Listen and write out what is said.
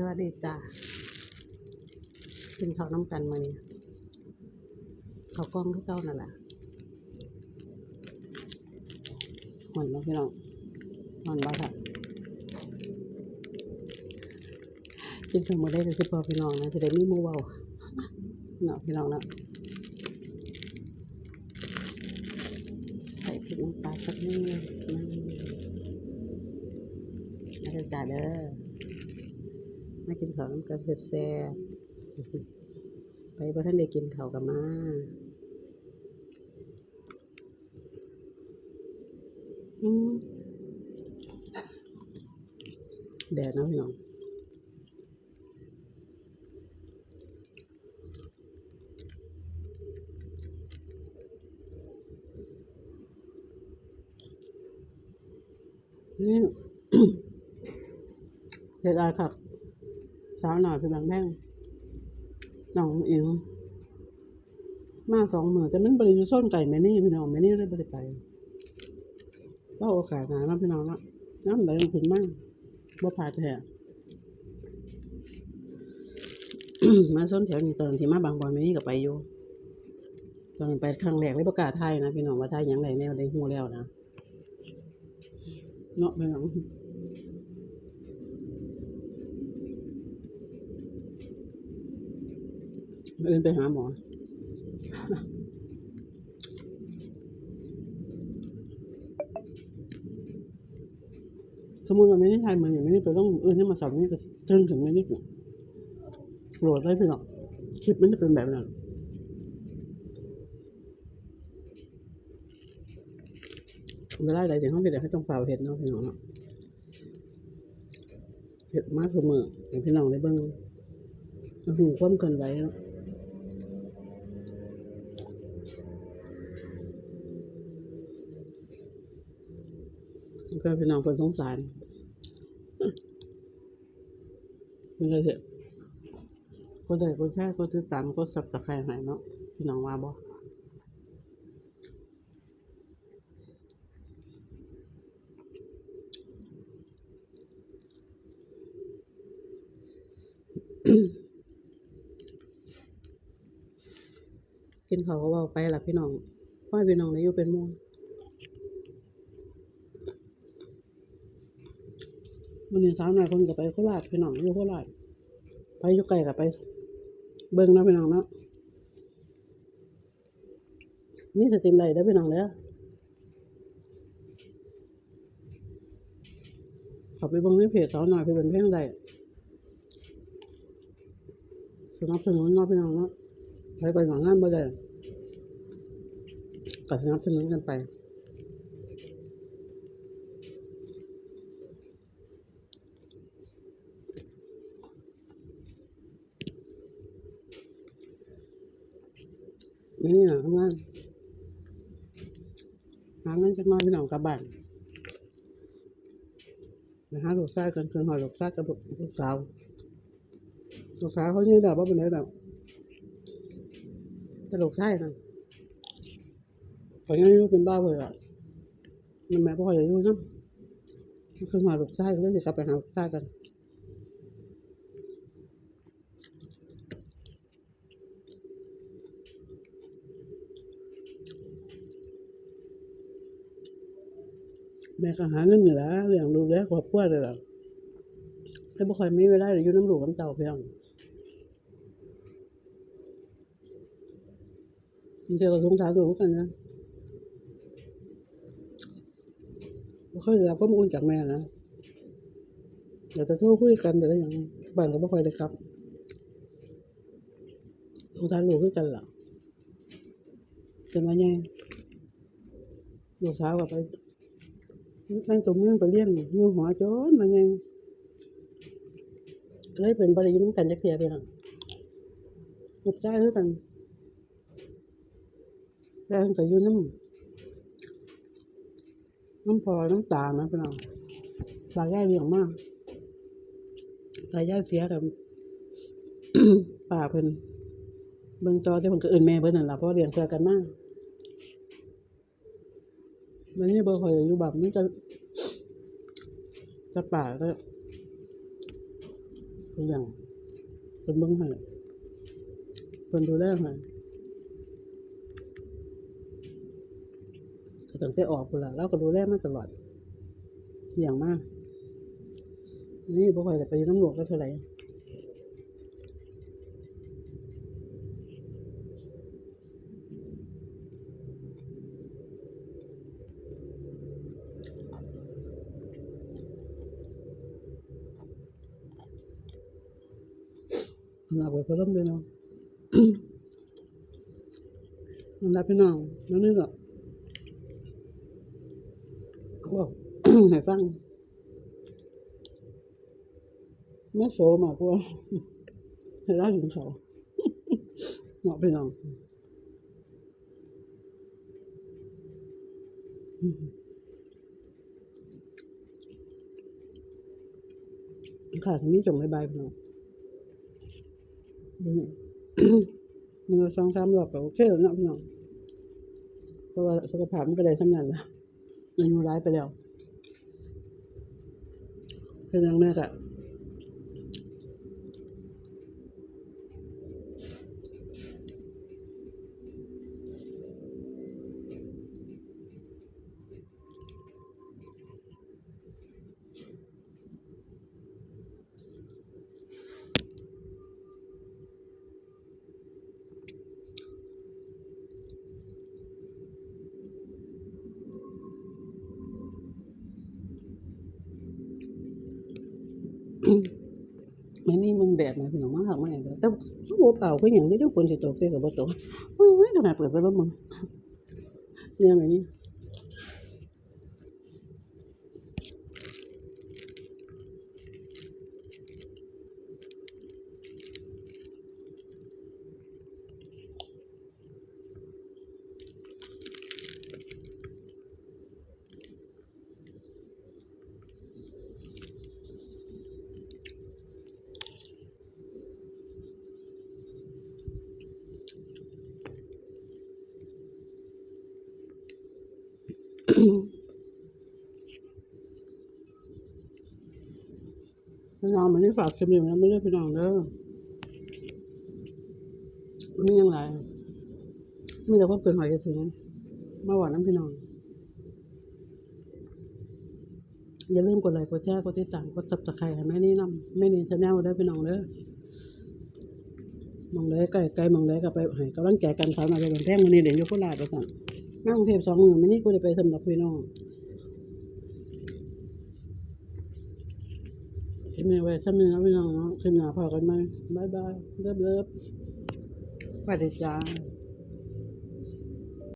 สวัสดีจ้ากินข้าวน้ำกันมาเนี่ยข้าวกล้องข้าวเต้านั่นแหละหอนมาพี่น้องหอนบ้าค่ะกินข้าวมาได้ก็คือพอพี่น้องนะจะได้มีหมูเบาเนาะพี่น้องนะใส่พริกน้ำปลาสักนิดนึงนะเด้อจ้าเด้อ มากินข้าวน้ำกันแซ่บๆไปบ่ท่านได้กินข้าวกับมาแดดนาะพี่น้องนี่เฮ็ดอะไรครับ สาวหน่อยเป็นบางแม่งน้องอิงมาสองมือแต่มันบริยุส้นไก่แม่นี่พี่น้องแม่นี่เลยบริไปก็โอกาสหนาเนาะพี่น้องเนะน้ำไหลลงถึงมั่งบ่พลาแท้มาส้นแถวนี้ตอนที่มาบางบอนแม่นี่ก็ไปอยู่ตอนไปครั้งแรกเลยประกาศไทยนะพี่น้องว่าไทยยังไรแนวได้หูแล้วนะเนาะพี่น้อง อื่นไปหาหมอสมมติว่าไม่ได้ทายมันอย่างนี้ไปต้องอื่นให้มาสอบนี่ก็ถึงถึงไม่นิดหนึ่งโหลดได้พี่น้องคลิปมันจะเป็นแบบนั้นเวลาใดเดี๋ยวเขาไปเดี๋ยวให้ต้องเป่าเห็ดเนาะพี่น้องเนาะเห็ดมากเสมอให้พี่น้องได้เบิ่งหูความเกินไว้เนาะ เพื่อนพี่น้องเพื่อนสงสารไม่เคยเห็นก็ได้ก็แค่ก็ติดตามก็สับสะใครหายเนาะพี่น้องว่าบ่กินข้าวก็เว่าไปละพี่น้องพ่อพี่น้องได้อยู่เป็นห วันนี้สาวน่อยคนก็ไปโคราชพี่น้องอยู่โคราชไปอยู่ไกลกับไป เบิ่งนะพี่น้องเนาะมีสตรีมไดเด้พี่น้องเด้อเขอไปเบิ่งในเพจสาวหน่อยไปเป็นเพลงใดสนับสนุนเนาะพี่น้องเนาะไปไปหนังงานบ่ได้ก็สนับสนุนกันไป นี่นะทำงานหาเงินจักหน้อยพี่น้องกลับบ้านนะฮะลูกชายกันคืนหอยลูกชายกับลูกสาวลูกสาวเขาเนี่ยแบบว่าเป็นไรแบบแต่ลูกชายนะเขายังอยู่เป็นบ้าเลยอะมันแม่พ่ออย่าอยู่นะคืนหอยลูกชายก็เลยจะกลับไปหาลูกชายกัน แม่ก็หาเงินอยู่แล้วเลี้ยงดูแลครอบครัวเลยล่ะแต่บ่ค่อยมีเวลาได้อยู่น้ำลูกน้ำเต่าเพียงจริงๆก็สงสารลูกกันนะบ่ค่อยได้รับความอุ่นจากแม่นะเดี๋ยวจะโทรคุยกันเดี๋ยวอย่างบ้านก็บ่ค่อยได้ครับสงสารลูกคือกันล่ะจนว่าไงลูกสาวก็ไป นั่งตรงมือไปเลี้ยงอยู่หัวจนมาไงเลยเป็นบริยุทธ์กันจักเทียไปหลังหุบได้คือกันแรงก็อยู่น้ำน้ำพอน้ำตานะพี่น้องตายายเลี้ยงมากตายายเสียแต่ป่าเพิ่นเบิ่งจอที่เพิ่นก็อื่นแม่เพิ่นนั่นล่ะเพราะเลี้ยงเพื่อกันมาก มันนี่เบอร์คอยอยู่แบบมันจะ จะป่าก็อย่างเป็นเบิ้งให้เป็นดูแลให้ก็ตั้งแต่ออกพุ่นละเราก็ดูแลมาตลอดอย่างมากนี่บ่ค่อยได้ไปน้ำหลวงก็เท่าไหร่ หนักไปพอเริ่มเลยเนาะมันรับพี่น้องนั่นนี่ก็เขาบอกให้ฟังไม่โซมากกว่าให้ได้ถึงเขาเหมาะไปน้องค่ะทีจงบายบพี่น้อง มมือสองสามรอบก็โอเคแล้วเนาะพี่น้องเพราะว่าสุขภาพมันก็ได้สำนันแล้วอายุร้ายไปแล้วเพื่อยังแม่ก็ มันนี่มึงแดดมาพี่น้องมาหักมาอย่างเดียวแต่หัวเปล่าก็อย่างที่ทุกคนจะตกเตะกับบ่ตกเฮ้ยทำไมเปิดไปแล้วมึงเนี่ยแบบนี่ พี่น้องมันนี่ฝากเข็มอยู่นะไม่ได้พี่น้องเด้อนี่ยังไงไม่แต่ว่าเกินหอยจะถึงมาหวานน้ำพี่น้อง อย่าลืมกดไลค์กดแชร์กดติดตามกดซับสไครต์ให้แม่นี่นำแม่นี่ชาแนลได้พี่น้องเด้อมองเลยใกล้ใกล้มองเลยก็ไปให้กำลังใจกันสาวมาเป็นแท่งวันนี้เด่นอยกโคราชไปสั่ง นั่งกรุงเทพสองมือไม่นี่กูจะไปสำนักพี่น้องที่แม่ไว้ซ้ำนี้นะพี่น้องเนาะขึ้นหน้าพอกันไหมบายบายเลิฟเลิฟสวัสดีจ้า